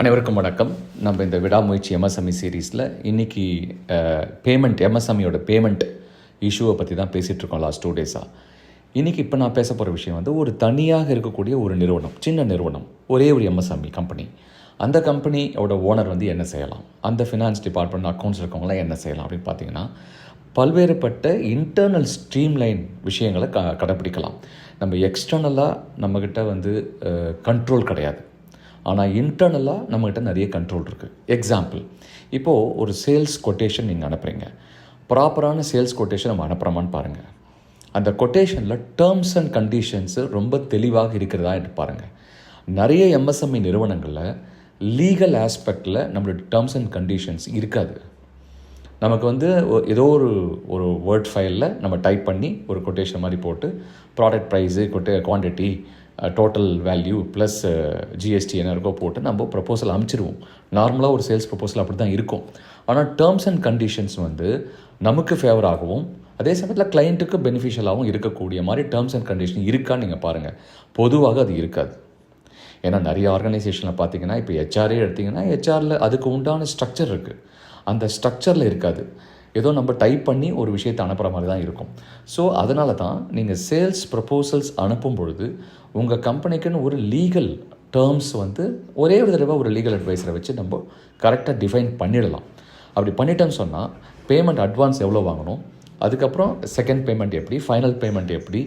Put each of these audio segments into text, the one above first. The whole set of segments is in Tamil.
அனைவருக்கும் வணக்கம். நம்ம இந்த விடாமுயற்சி எம்எஸ்எம்இ சீரீஸில் இன்றைக்கி பேமெண்ட் எம்எஸ்எம்இயோட பேமெண்ட் இஷ்யூவை பற்றி தான் பேசிகிட்ருக்கோம் லாஸ்ட் டூ டேஸாக இன்றைக்கி இப்போ நான் பேச போகிற விஷயம் வந்து ஒரு தனியாக இருக்கக்கூடிய ஒரு நிறுவனம் சின்ன நிறுவனம் ஒரே ஒரு எம்எஸ்எம்இ கம்பெனி அந்த கம்பெனியோட ஓனர் வந்து என்ன செய்யலாம்? அந்த ஃபினான்ஸ் டிபார்ட்மெண்ட் அக்கௌண்ட்ஸ் இருக்கவங்களாம் என்ன செய்யலாம் அப்படின்னு பார்த்தீங்கன்னா பல்வேறுபட்ட இன்டர்னல் ஸ்ட்ரீம்லைன் விஷயங்களை க கடைப்பிடிக்கலாம். நம்ம எக்ஸ்டர்னலாக நம்மக்கிட்ட வந்து கண்ட்ரோல் கிடையாது. ஆனால் இன்டர்னலாக நம்மக்கிட்ட நிறைய கண்ட்ரோல் இருக்குது எக்ஸாம்பிள் இப்போது ஒரு சேல்ஸ் கொட்டேஷன் நீங்கள் அனுப்புகிறீங்க ப்ராப்பரான சேல்ஸ் கொட்டேஷன் நம்ம அனுப்புகிறோமான்னு பாருங்கள் அந்த கொட்டேஷனில் டேர்ம்ஸ் அண்ட் கண்டிஷன்ஸு ரொம்ப தெளிவாக இருக்கிறதா என்று பாருங்கள் நிறைய எம்எஸ்எம்இ நிறுவனங்களில் லீகல் ஆஸ்பெக்டில் நம்மளோட டேர்ம்ஸ் அண்ட் கண்டிஷன்ஸ் இருக்காது. நமக்கு வந்து ஏதோ ஒரு ஒரு வேர்ட் ஃபைலில் நம்ம டைப் பண்ணி ஒரு கொட்டேஷன் மாதிரி போட்டு product price கொட்டே quantity total value plus GST என்ன இருக்கோ போட்டு நம்ம ப்ரப்போசல் அமைச்சிருவோம். நார்மலாக ஒரு சேல்ஸ் ப்ரப்போசல் அப்படி தான் இருக்கும். ஆனால் டேர்ம்ஸ் அண்ட் கண்டிஷன்ஸ் வந்து நமக்கு ஃபேவராகவும் அதே சமயத்தில் கிளைண்ட்டுக்கு பெனிஃபிஷியலாகவும் இருக்கக்கூடிய மாதிரி டேர்ம்ஸ் அண்ட் கண்டிஷன் இருக்கான்னு நீங்கள் பாருங்கள் பொதுவாக அது இருக்காது. ஏன்னா நிறைய ஆர்கனைசேஷனில் பார்த்தீங்கன்னா இப்போ ஹெச்ஆரே எடுத்தீங்கன்னா ஹெச்ஆரில் அதுக்கு உண்டான ஸ்ட்ரக்சர் இருக்குது அந்த ஸ்ட்ரக்சரில் இருக்காது. ஏதோ நம்ம டைப் பண்ணி ஒரு விஷயத்தை அனுப்புகிற மாதிரி தான் இருக்கும். ஸோ அதனால தான் நீங்கள் சேல்ஸ் ப்ரப்போசல்ஸ் அனுப்பும் பொழுது உங்கள் கம்பெனிக்குன்னு ஒரு லீகல் டேர்ம்ஸ் வந்து ஒரே ஒரு தடவை ஒரு லீகல் அட்வைஸரை வச்சு நம்ம கரெக்டாக டிஃபைன் பண்ணிடலாம். அப்படி பண்ணிட்டோம்னு சொன்னால் பேமெண்ட் அட்வான்ஸ் எவ்வளோ வாங்கணும்? அதுக்கப்புறம் செகண்ட் பேமெண்ட் எப்படி? ஃபைனல் பேமெண்ட் எப்படி?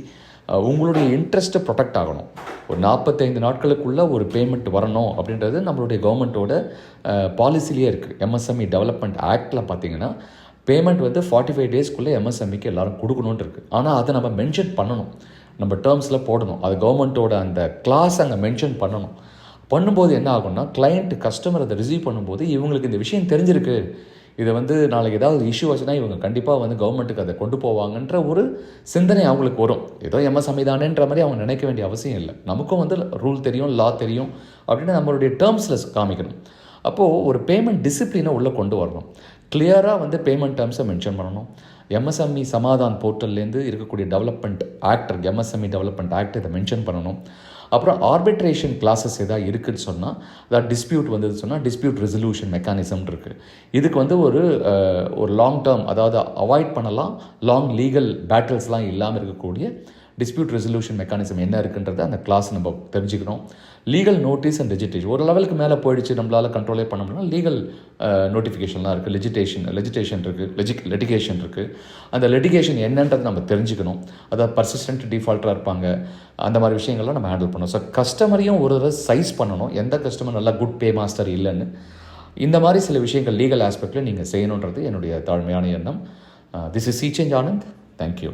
உங்களுடைய இன்ட்ரெஸ்ட்டை ப்ரொடெக்ட் ஆகணும். ஒரு நாற்பத்தைந்து நாட்களுக்குள்ளே ஒரு பேமெண்ட் வரணும் அப்படின்றது நம்மளுடைய கவர்மெண்ட்டோட பாலிசிலேயே இருக்குது எம்எஸ்எம்இ டெவலப்மெண்ட் ஆக்டில் பார்த்தீங்கன்னா பேமெண்ட் வந்து ஃபார்ட்டி ஃபைவ் டேஸ்க்குள்ளே எம்எஸ்எம்இக்கு எல்லாரும் கொடுக்கணுன்ட்டு இருக்குது ஆனால் அதை நம்ம மென்ஷன் பண்ணணும். நம்ம டேர்ம்ஸில் போடணும். அது கவர்மெண்ட்டோட அந்த கிளாஸ் அங்கே மென்ஷன் பண்ணணும். பண்ணும்போது என்ன ஆகும்னா கிளைண்ட் கஸ்டமர் அதை ரிசீவ் பண்ணும்போது இவங்களுக்கு இந்த விஷயம் தெரிஞ்சிருக்கு. இதை வந்து நாளைக்கு ஏதாவது இஷ்யூ ஆச்சுன்னா இவங்க கண்டிப்பாக வந்து கவர்மெண்ட்டுக்கு அதை கொண்டு போவாங்கன்ற ஒரு சிந்தனை அவங்களுக்கு வரும். ஏதோ எம்எஸ்எம்இ தானேன்ற மாதிரி அவங்க நினைக்க வேண்டிய அவசியம் இல்லை. நமக்கும் வந்து ரூல் தெரியும் லா தெரியும் அப்படின்னு நம்மளுடைய டேர்ம்ஸில் காமிக்கணும். அப்போது ஒரு பேமெண்ட் டிசிப்ளினை உள்ளே கொண்டு வரணும். கிளியராக வந்து பேமெண்ட் டேர்ம்ஸை மென்ஷன் பண்ணணும். எம்எஸ்எம்இ சமாதான் போர்ட்டல்லேருந்து இருக்கக்கூடிய development act MSME development act இதை மென்ஷன் பண்ணணும். அப்புறம் ஆர்பிட்ரேஷன் கிளாஸஸ் எதாவது இருக்குன்னு சொன்னால் அதாவது டிஸ்பியூட் வந்தது சொன்னால் டிஸ்பியூட் ரெசல்யூஷன் மெக்கானிசம் இருக்குது இதுக்கு வந்து ஒரு ஒரு லாங் டேர்ம் அதாவது அவாய்ட் பண்ணலாம். லாங் லீகல் பேட்டில்ஸ்லாம் இல்லாமல் இருக்கக்கூடிய டிஸ்பியூட் ரெசல்யூஷன் மெக்கானிசம் என்ன இருக்குன்றதை அந்த கிளாஸ் நம்ம தெரிஞ்சுக்கணும். லீகல் நோட்டீஸ் அண்ட் லெஜிடேஷன் ஒரு லெவலுக்கு மேலே போயிடுச்சு நம்மளால் கண்ட்ரோலே பண்ண முடியும் லீகல் நோட்டிஃபிகேஷன்லாம் இருக்குது லெஜிடேஷன் லெஜிடேஷன் இருக்குது லெஜிக் லெட்டிகேஷன் இருக்குது அந்த லெட்டிகேஷன் என்னன்றது நம்ம தெரிஞ்சுக்கணும். அதாவது பர்சிஸ்டன்ட் டிஃபால்ட்டாக இருப்பாங்க. அந்த மாதிரி விஷயங்கள்லாம் நம்ம ஹேண்டில் பண்ணணும். ஸோ கஸ்டமரையும் ஒரு தடவை சைஸ் பண்ணணும். எந்த கஸ்டமர் நல்லா குட் பே மாஸ்டர் இல்லைன்னு. இந்த மாதிரி சில விஷயங்கள் லீகல் ஆஸ்பெக்டில் நீங்கள் செய்யணுன்றது என்னுடைய தாழ்மையான எண்ணம். This is sea change Anand thank you